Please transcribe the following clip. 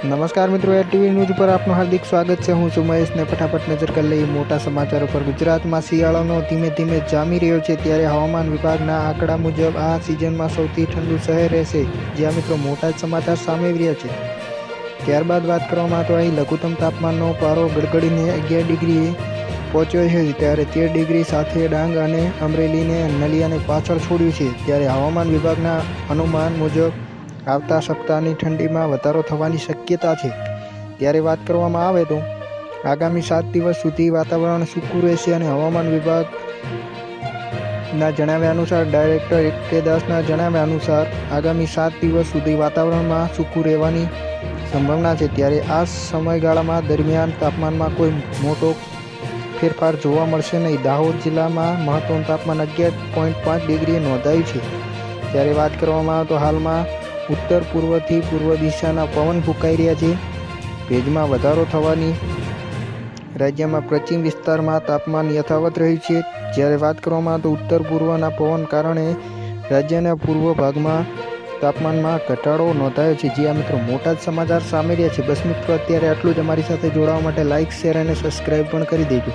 નમસ્કાર મિત્રો, એ TV news પર આપનું હાર્દિક સ્વાગત છે. હું છું મહેશને ફટાફટ નજર કરી લઈએ મોટા સમાચારો પર ગુજરાતમાં શિયાળાનો ધીમે ધીમે જામી રહ્યો છે ત્યારે હવામાન વિભાગના આંકડા મુજબ આ સિઝનમાં સૌથી ઠંડુ શહેર રહેશે. જ્યાં મિત્રો મોટા જ સમાચાર સામે રહ્યા છે. ત્યારબાદ વાત કરવામાં તો અહીં લઘુત્તમ તાપમાનનો પારો ગડગડીને અગિયાર ડિગ્રીએ પહોંચ્યો છે. ત્યારે તેર ડિગ્રી સાથે ડાંગ અને અમરેલીને નલિયાને પાછળ છોડ્યું છે. ત્યારે હવામાન વિભાગના અનુમાન મુજબ આવતા સપ્તાહની ઠંડીમાં વધારો થવાની શક્યતા છે. ત્યારે વાત કરવામાં આવે તો, આગામી સાત દિવસ સુધી વાતાવરણ સૂકું રહેશે અને હવામાન વિભાગના જણાવ્યા અનુસાર, ડાયરેક્ટર કે દાસના જણાવ્યા અનુસાર, આગામી સાત દિવસ સુધી વાતાવરણમાં સૂકું રહેવાની સંભાવના છે. ત્યારે આ સમયગાળામાં દરમિયાન તાપમાનમાં કોઈ મોટો ફેરફાર જોવા મળશે નહીં. દાહોદ જિલ્લામાં મહત્તમ તાપમાન અગિયાર પોઈન્ટ પાંચ ડિગ્રીએ નોંધાયું છે. ત્યારે વાત કરવામાં આવે તો હાલમાં ઉત્તર પૂર્વથી પૂર્વ દિશાના પવન ફૂંકાઈ રહ્યા છે. ભેજમાં વધારો થવાની રાજ્યમાં પશ્ચિમ વિસ્તારમાં તાપમાન યથાવત રહ્યું છે. જ્યારે વાત કરવામાં તો ઉત્તર પૂર્વના પવન કારણે રાજ્યના પૂર્વ ભાગમાં તાપમાનમાં ઘટાડો નોંધાયો છે. જે આ મિત્રો, મોટા જ સમાચાર સામે રહ્યા છે. બસ મિત્રો, અત્યારે આટલું જ અમારી સાથે જોડાવા માટે લાઇક શેર અને સબસ્ક્રાઈબ પણ કરી દેજો.